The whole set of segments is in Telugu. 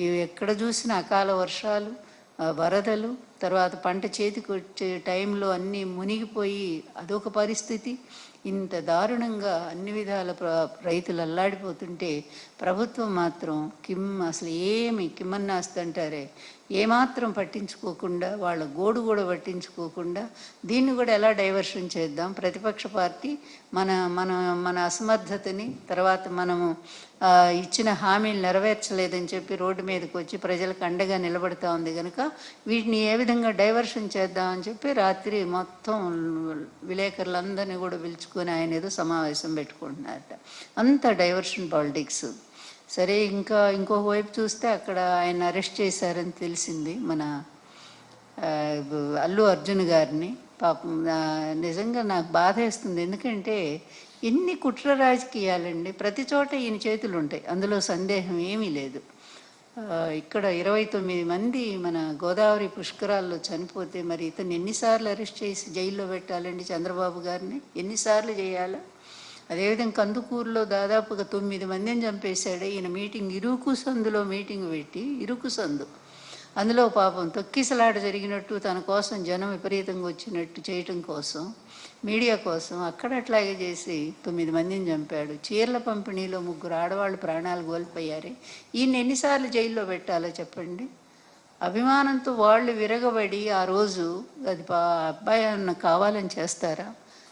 ఇవి ఎక్కడ చూసినా అకాల వర్షాలు వరదలు తర్వాత పంట చేతికి వచ్చే టైంలో అన్నీ మునిగిపోయి అదొక పరిస్థితి. ఇంత దారుణంగా అన్ని విధాల రైతులు అల్లాడిపోతుంటే ప్రభుత్వం మాత్రం కిమ్ అసలు ఏమి కిమ్మన్నాస్తంటారే ఏమాత్రం పట్టించుకోకుండా వాళ్ళ గోడు కూడా పట్టించుకోకుండా దీన్ని కూడా ఎలా డైవర్షన్ చేద్దాం? ప్రతిపక్ష పార్టీ మన మన మన అసమర్థతని తర్వాత మనము ఇచ్చిన హామీలు నెరవేర్చలేదని చెప్పి రోడ్డు మీదకి వచ్చి ప్రజలకు అండగా నిలబడతా ఉంది కనుక వీటిని ఏ విధంగా డైవర్షన్ చేద్దామని చెప్పి రాత్రి మొత్తం విలేకరులందరినీ కూడా పిలుచుకొని ఆయన ఏదో సమావేశం పెట్టుకుంటున్నారట. అంత డైవర్షన్ పాలిటిక్స్. సరే ఇంకా ఇంకొక వైపు చూస్తే అక్కడ ఆయన అరెస్ట్ చేశారని తెలిసింది మన అల్లు అర్జున్ గారిని. పాపం నిజంగా నాకు బాధ వేస్తుంది. ఎందుకంటే ఎన్ని కుట్ర రాజకీయాలండి ప్రతి చోట ఈయన చేతులు ఉంటాయి అందులో సందేహం ఏమీ లేదు. ఇక్కడ ఇరవై తొమ్మిది మంది మన గోదావరి పుష్కరాల్లో చనిపోతే మరి ఇతను ఎన్నిసార్లు అరెస్ట్ చేసి జైల్లో పెట్టాలండి చంద్రబాబు గారిని? ఎన్నిసార్లు చేయాలా? అదేవిధంగా కందుకూరులో దాదాపుగా తొమ్మిది మందిని చంపేశాడు. ఈయన మీటింగ్ ఇరుకు సందులో మీటింగ్ పెట్టి ఇరుకు సందు. అందులో పాపం తొక్కిసలాట జరిగినట్టు తన కోసం జనం విపరీతంగా వచ్చినట్టు చేయటం కోసం మీడియా కోసం అక్కడ అట్లాగే చేసి తొమ్మిది మందిని చంపాడు. చీరల పంపిణీలో ముగ్గురు ఆడవాళ్ళు ప్రాణాలు కోల్పోయారు. ఈయన ఎన్నిసార్లు జైల్లో పెట్టాలో చెప్పండి? అభిమానంతో వాళ్ళు విరగబడి ఆ రోజు అది పా అబ్బాయి అన్న కావాలని చేస్తారా?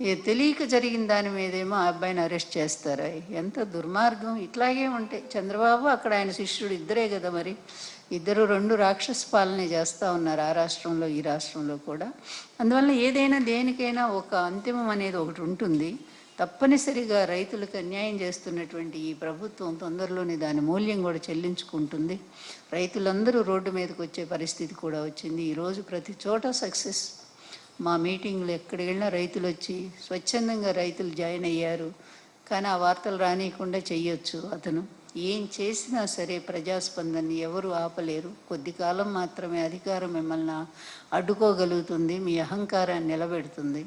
ఏ తెలియక జరిగిన దాని మీదేమో ఆ అబ్బాయిని అరెస్ట్ చేస్తారా? ఎంత దుర్మార్గం. ఇట్లాగే ఉంటాయి చంద్రబాబు అక్కడ ఆయన శిష్యుడు ఇద్దరే కదా మరి. ఇద్దరు రెండు రాక్షస పాలన చేస్తూ ఉన్నారు ఆ రాష్ట్రంలో ఈ రాష్ట్రంలో కూడా. అందువల్ల ఏదైనా దేనికైనా ఒక అంతిమం అనేది ఒకటి ఉంటుంది. తప్పనిసరిగా రైతులకు అన్యాయం చేస్తున్నటువంటి ఈ ప్రభుత్వం తొందరలోనే దాని మూల్యం కూడా చెల్లించుకుంటుంది. రైతులందరూ రోడ్డు మీదకి వచ్చే పరిస్థితి కూడా వచ్చింది. ఈరోజు ప్రతి చోట సక్సెస్ మా మీటింగ్లు ఎక్కడికి వెళ్ళినా రైతులు వచ్చి స్వచ్ఛందంగా రైతులు జాయిన్ అయ్యారు. కానీ ఆ వార్తలు రానియకుండా చెయ్యొచ్చు అతను. ఏం చేసినా సరే ప్రజాస్పందనని ఎవరు ఆపలేరు. కొద్ది కాలం మాత్రమే అధికారం మిమ్మల్ని అడ్డుకోగలుగుతుంది. మీ అహంకారాన్ని నిలబెడుతుంది.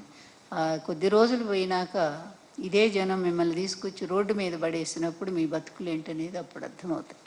కొద్ది రోజులు పోయినాక ఇదే జనం మిమ్మల్ని తీసుకొచ్చి రోడ్డు మీద పడేసినప్పుడు మీ బతుకులు ఏంటనేది అప్పుడు అర్థమవుతాయి.